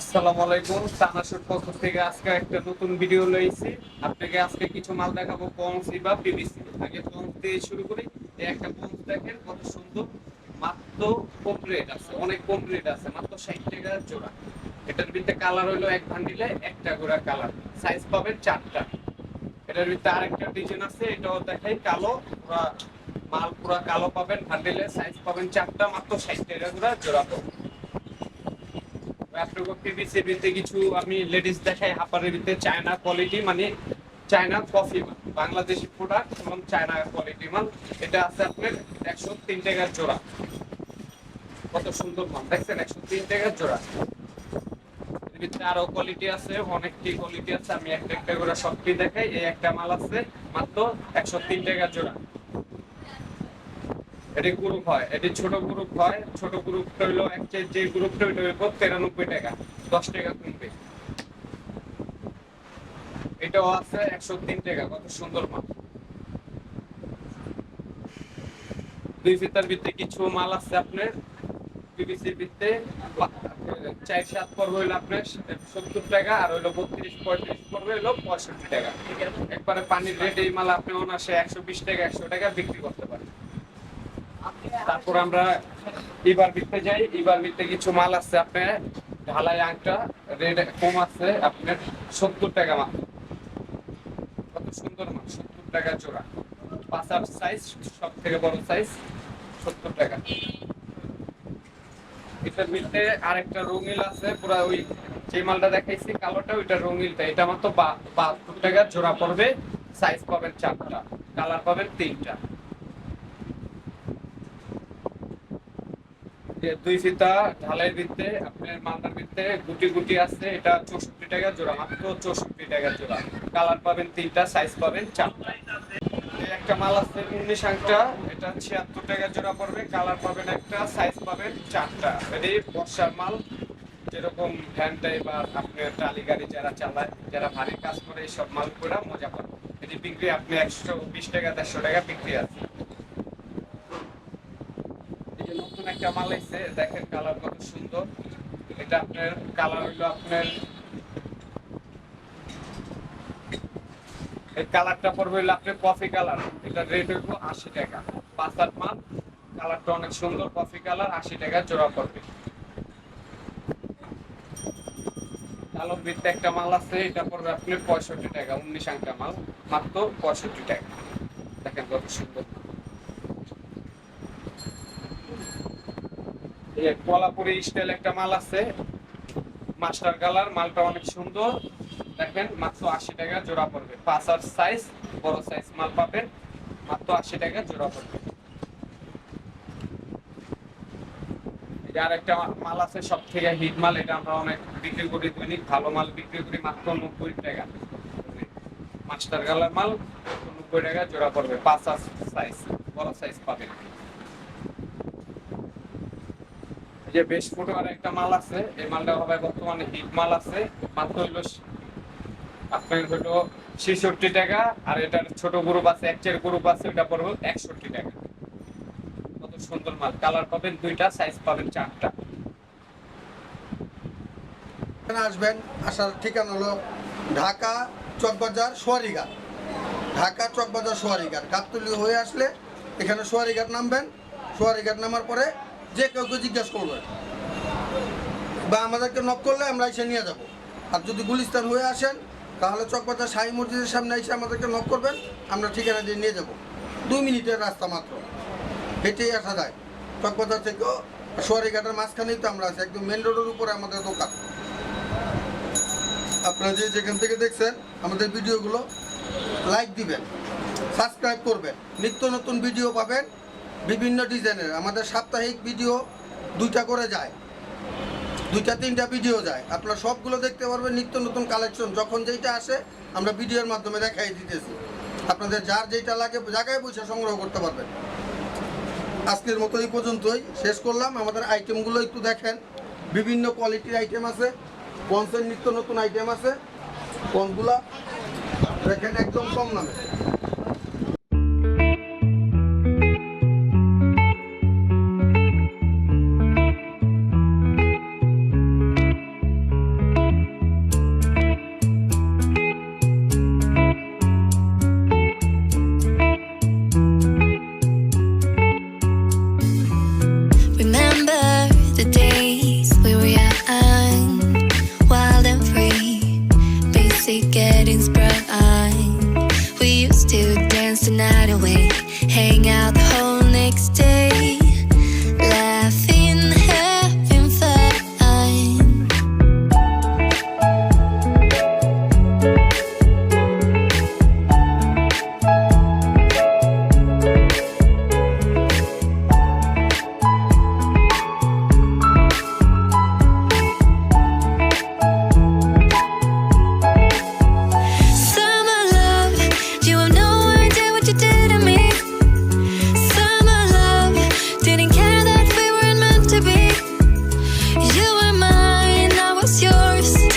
আসসালামু আলাইকুম। তানাশুর পক্ষ থেকে আজকে একটা নতুন ভিডিও লইছি। আপনাকে আজকে কিছু মাল দেখাবো পংসি বা পিভিসি আগে পংস দিয়ে শুরু করি। এই একটা পংস দেখেন, কত সুন্দর। মাত্র কম রেট আছে, অনেক কম রেট আছে, মাত্র ষাট টাকা জোড়া। এটার ভিতরে কালার হইল এক ভান্ডিলে একটা গোড়া কালার সাইজ পাবেন চারটা। এটার ভিতরে আরেকটা ডিজাইন আছে, এটাও দেখাই কালো। পুরা মাল পুরা কালো পাবেন ভান্ডিলে সাইজ পাবেন চারটা, মাত্র ষাট টাকা গোড়া জোড়া পাবেন পিভিসির ভিতরে কিছু আমি লেডিস দেখাই হাপারের চায়না কোয়ালিটি মানে চায়না কফি মাল বাংলাদেশি প্রোডাক্ট এবং চায়না কোয়ালিটি মাল এটা আছে আপনার একশো তিন টাকার জোড়া। কত সুন্দর মাল দেখছেন? একশো তিন টাকার জোড়া। ভিতরে আরও কোয়ালিটি আছে, অনেকটি কোয়ালিটি আছে। আমি একটা একটা করে সবটি দেখাই, এই একটা মাল আছে মাত্র একশো তিন টাকার জোড়া। এটি গ্রুপ হয়। এটি ছোট গ্রুপ হয়। ছোট গ্রুপটা হইল একটা যে গ্রুপটা ওইটা হইব তিরানব্বই টাকা। দশ টাকা কমবে এটাও আছে একশো তিন টাকা, কত সুন্দর মাল। দুই ফিতার ভিতরে কিছু মাল আছে আপনার। পিভিসির ভিতরে চার সাত পর্ব হইল আপনার সত্তর টাকা, আর হইল বত্রিশ, পঁয়ত্রিশ পর্ব হইল পঁয়ষট্টি টাকা। একবারে পানির রেট এই মাল আপনি অনাসে একশো বিশ টাকা, একশো টাকা বিক্রি করতে তারপর আমরা এবার বিকতে যাই। এবার বিকতে কিছু মাল আছে আপনার ঢালাই আংটা, রেড কম আছে, আপনার সত্তর টাকা মাল। কত সুন্দর মাল, সত্তর টাকা জোড়া। পাঁচার সাইজ সব থেকে বড় সাইজ সত্তর টাকা। এটার মধ্যে আরেকটা রঙিল আছে, পুরো ওই যে মালটা দেখাইছি, কালোটা, ওইটা রঙিলটা এটা মাত্র বা- বাহাত্তর টাকা, জোড়া পড়বে সাইজ পাবেন চারটা কালার পাবেন তিনটা। দুই ফিতা ঢালাই ভিত্তে আপনার মালদার ভিত্তে গুটি গুটি আছে, এটা চৌষট্টি টাকা জোড়া, মাত্র চৌষট্টি টাকা জোড়া। কালার পাবেন তিনটা সাইজ পাবেন চারটা। একটা মাল আছে উনিশ আংটা, এটা ছিয়াত্তর টাকা জোড়া পড়বে, কালার পাবেন একটা সাইজ পাবেন চারটা। এটি বর্ষার মাল, যেরকম ভ্যান ড্রাইভার, আপনার টালি গাড়ি যারা চালায়, যারা ভারী কাজ করে এইসব মাল করে মজা পান এটি বিক্রি, আপনি একশো বিশ টাকা, দেড়শো টাকা বিক্রি আছে এই যে নতুন দেখেন কালার কত সুন্দর। এটা আপনার কালার হইল আপনার, এই কালারটা হইল আপনার কফি কালার এটা রেট আশি টাকা। মাল কালারটা অনেক সুন্দর কফি কালার আশি টাকা জোড়া পড়বে। একটা মাল আছে, এটা পড়বে আপনি পঁয়ষট্টি টাকা, উনিশ আংটা মাল, মাত্র পঁয়ষট্টি টাকা। দেখেন কত সুন্দর এই যে কোলাপুরি স্টাইল একটা মাল আছে। মাস্টার কালার, মালটা অনেক সুন্দর। দেখেন মাত্র আশি টাকা জোড়া পড়বে। আর সাইজ বড় সাইজ মাল পাবেন। মাত্র আশি টাকা জোড়া পড়বে। যে আরেকটা মাল আছে সব থেকে হিট মাল। এটা আমরা অনেক বিক্রি করি দৈনিক ভালো মাল বিক্রি করি, মাত্র নব্বই টাকা। মাস্টার কালার মাল, নব্বই টাকা জোড়া পড়বে। পাঁচ আর সাইজ বড় সাইজ পাবেন এই যে বেশ ফুটো আর একটা মাল আছে, এই মালটা হবে বর্তমানে হিট মাল আছে, মাত্র হইল আপনার হইল ছেষট্টি টাকা, আর এটার ছোট গ্রুপ আছে একচের গ্রুপ আছে, ওটা পড়বে একষট্টি টাকা। কত সুন্দর মাল কালার পাবেন দুইটা সাইজ পাবেন চারটা। আসবেন, আসার ঠিকানা হলো ঢাকা চকবাজার সোয়ারিঘাট। ঢাকা চকবাজার সোয়ারিঘাট। গাবতলি হয়ে আসলে এখানে সোয়ারিঘাট নামবেন। সোয়ারিঘাট নামার পরে যে কাউকে জিজ্ঞেস করবেন বা আমাদেরকে নক করলে আমরা এসে নিয়ে যাব। আর যদি গুলিস্তান হয়ে আসেন, তাহলে চকবাজার শাহী মসজিদের সামনে এসে আমাদেরকে নক করবেন, আমরা ঠিকানা দিয়ে নিয়ে যাব। দুই মিনিটের রাস্তা মাত্র। হেঁটেই আসা যায়। চকবাজার থেকেও সোয়ারিঘাটের মাঝখানেই তো আমরা আছি, একদম মেন রোডের উপরে আমাদের দোকান। আপনারা যে যেখান থেকে দেখছেন আমাদের ভিডিওগুলো লাইক দিবেন সাবস্ক্রাইব করবেন। নিত্য নতুন ভিডিও পাবেন। বিভিন্ন ডিজাইনের। আমাদের সাপ্তাহিক ভিডিও দুইটা করে যায়। দুইটা, তিনটা ভিডিও যায়। আপনারা সবগুলো দেখতে পারবেন নিত্য নতুন কালেকশন। যখন যেইটা আসে, আমরা ভিডিওর মাধ্যমে দেখাই দিতেছি। আপনাদের যার যেটা লাগে, জায়গায় বসে সংগ্রহ করতে পারবেন। আজকের মতো এই পর্যন্তই। শেষ করলাম। আমাদের আইটেমগুলো একটু দেখেন। বিভিন্ন কোয়ালিটির আইটেম আছে। পন্সের নিত্য নতুন আইটেম আছে। পন্সগুলা দেখেন একদম কম দামে। Was yours.